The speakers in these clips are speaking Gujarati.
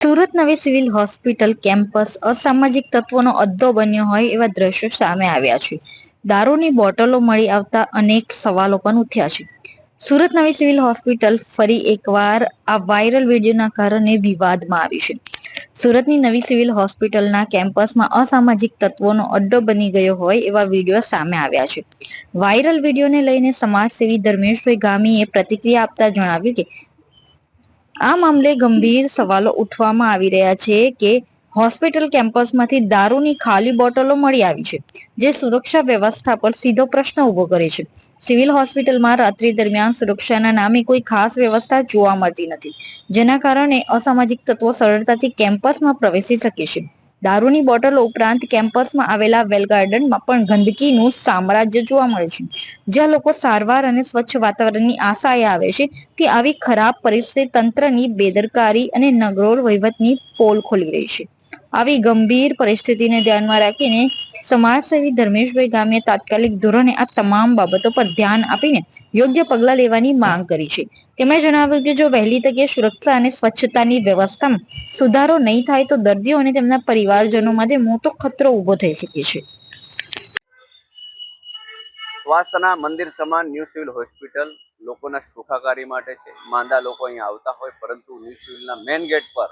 સુરત નવી સિવિલ હોસ્પિટલ કેમ્પસ અસામાજિક તત્વોનો અડ્ડો બન્યો હોય એવા દ્રશ્યો સામે આવ્યા છે. દારૂની બોટલો મળી આવતા અનેક સવાલો પણ ઉઠ્યા છે. સુરત નવી સિવિલ હોસ્પિટલ ફરી એકવાર આ વાયરલ વિડીયોના કારણે વિવાદમાં આવી છે. સુરતની નવી સિવિલ હોસ્પિટલના કેમ્પસમાં અસામાજિક તત્વોનો અડ્ડો બની ગયો હોય એવા વીડિયો સામે આવ્યા છે. વાયરલ વિડીયોને લઈને સમાજસેવી ધર્મેશભાઈ ગામીએ પ્રતિક્રિયા આપતા જણાવ્યું કે આ મામલે ગંભીર સવાલો ઉઠવામાં આવી રહ્યા છે કે હોસ્પિટલ કેમ્પસમાંથી દારૂની ખાલી બોટલો મળી આવી છે, જે સુરક્ષા વ્યવસ્થા પર સીધો પ્રશ્ન ઊભો કરે છે. સિવિલ હોસ્પિટલમાં રાત્રિ દરમિયાન સુરક્ષાના નામે કોઈ ખાસ વ્યવસ્થા જોવા મળતી નથી, જેના કારણે અસામાજિક તત્વો સરળતાથી કેમ્પસમાં પ્રવેશી શકે છે. દારૂની બોટલો ઉપરાંત કેમ્પસમાં આવેલા વેલ ગાર્ડનમાં પણ ગંદકીનું સામ્રાજ્ય જોવા મળે છે. જ્યાં લોકો સારવાર અને સ્વચ્છ વાતાવરણની આશાએ આવે છે, તે આવી ખરાબ પરિસ્થિતિ તંત્રની બેદરકારી અને નગરોળ વહીવટની પોલ ખોલી રહી છે. આવી ગંભીર પરિસ્થિતિને ધ્યાનમાં રાખીને સમાજસેવી ધર્મેશભાઈ ગામે તાત્કાલિક ધોરણે આ તમામ બાબતો પર ધ્યાન આપીને યોગ્ય પગલાં લેવાની માંગ કરી છે. તેમણે જણાવ્યું કે જો વહેલી તકે સુરક્ષા અને સ્વચ્છતાની વ્યવસ્થામાં સુધારો નહીં થાય તો દર્દીઓ અને તેમના પરિવારજનો માટે મોટો ખતરો ઊભો થઈ શકે છે. સ્વાસ્થ્યના મંદિર સમાન ન્યૂ સિવિલ હોસ્પિટલ લોકોના સુખાકારી માટે છે. માંદા લોકો અહીંયા આવતા હોય, પરંતુ ન્યૂ સિવિલના મેઇન ગેટ પર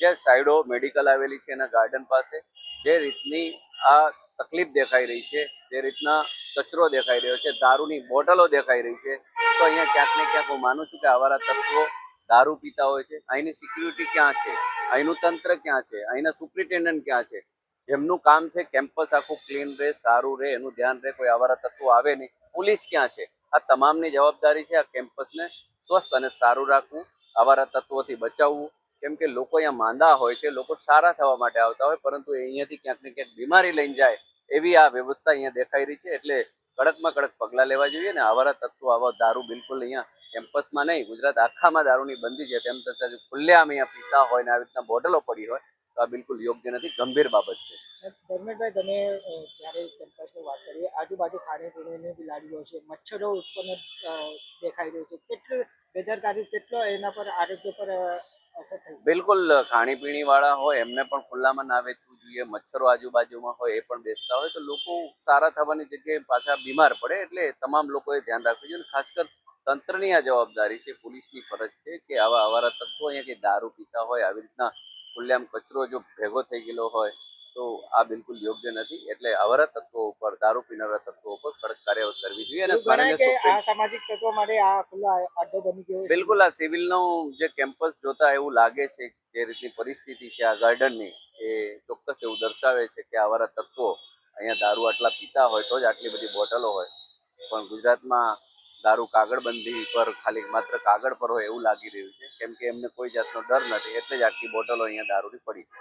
જે સાઈડો મેડિકલ આવેલી છે એના ગાર્ડન પાસે. જે રીતની આ તકલીફ દેખાઈ રહી છે, જે રીતના કચરો દેખાઈ રહ્યો છે, દારૂની બોટલો દેખાઈ રહી છે. તો અહીંયા ક્યાંક ને ક્યાંક હું માનું છું કે આવારા તત્વો દારૂ પીતા હોય છે. અહીંની સિક્યુરિટી ક્યાં છે? અહીંનું તંત્ર ક્યાં છે? અહીંના સુપ્રિન્ટેન્ડન્ટ ક્યાં છે? જેમનું કામ છે કેમ્પસ આખું ક્લીન રહે, સારું રહે, એનું ધ્યાન રહે, કોઈ આવારા તત્વો આવે નહીં. પોલીસ ક્યાં છે? આ તમામની જવાબદારી છે આ કેમ્પસને સ્વસ્થ અને સારું રાખવું, આવારા તત્વોથી બચાવવું કેમ કે લોકો અહીંયા માંદા હોય છે, લોકો સારા થવા માટે આવતા હોય, પરંતુ અહીંયાથી ક્યાંક ને ક્યાંક બીમારી લઈને જાય એવી આ વ્યવસ્થા અહીંયા દેખાઈ રહી છે, એટલે કડકમાં કડક પગલાં લેવા જોઈએ ને આવારા તત્વો, આવા દારૂ બિલકુલ અહીંયા કેમ્પસમાં નહીં, ગુજરાત આખામાં દારૂની બંધી છે, તેમ છતાં જો ખુલ્લેઆમ અહીંયા પીતા હોય ને આવી રીતના બોટલો પડી હોય, તો આ બિલકુલ યોગ્ય નથી, ગંભીર બાબત છે ધર્મેશભાઈ, તમે જ્યારે કેમ્પસની વાત કરીએ આજુબાજુ ખાણીપીણીની બિલાડીઓ છે, મચ્છરો ઉત્પન્ન દેખાઈ રહ્યો છે, કેટલી બેદરકારી, કેટલો એના પર આરોગ્ય પર? બિલકુલ ખાણીપીણી વાળા હોય, એમને પણ ખુલ્લામાં ના વેચવું જોઈએ, મચ્છરો આજુબાજુમાં હોય એ પણ બેસતા હોય, તો લોકો સારા થવાની જગ્યાએ પાછા બીમાર પડે, એટલે તમામ લોકોએ ધ્યાન રાખવું જોઈએ. ખાસ કર તંત્રની આ જવાબદારી છે, પોલીસની ફરજ છે કે આવા અવારા તત્વો અહીંયા કે દારૂ પીતા હોય, આવી રીતના ખુલ્લેઆમ કચરો જો ભેગો થઈ ગયેલો હોય તો આ બિલકુલ યોગ્ય નથી. એટલે આવારા તત્વો ઉપર દારૂ પીનારા તત્વો ઉપર કડક કાર્યવાહી કરવી જોઈએ અને આ સામાજિક તત્વો માટે આ ખુલ્લો અડ્ડો બની ગયો બિલકુલ આ સિવિલનું જે કેમ્પસ જોતા એવું લાગે છે જે રીતની પરિસ્થિતિ છે આ ગાર્ડનની એ ચોક્કસ એવું દર્શાવે છે કે આવારા તત્વો અહીંયા દારૂ આટલા પીતા હોય તો જ આટલી બધી બોટલો હોય. પણ ગુજરાતમાં દારૂ કાગળબંધી પર ખાલી માત્ર કાગળ પર હોય એવું લાગી રહ્યું છે. કેમ કે એમને કોઈ જાતનો ડર નથી. એટલે જ આટલી બોટલો અહીંયા દારૂની પડી. છે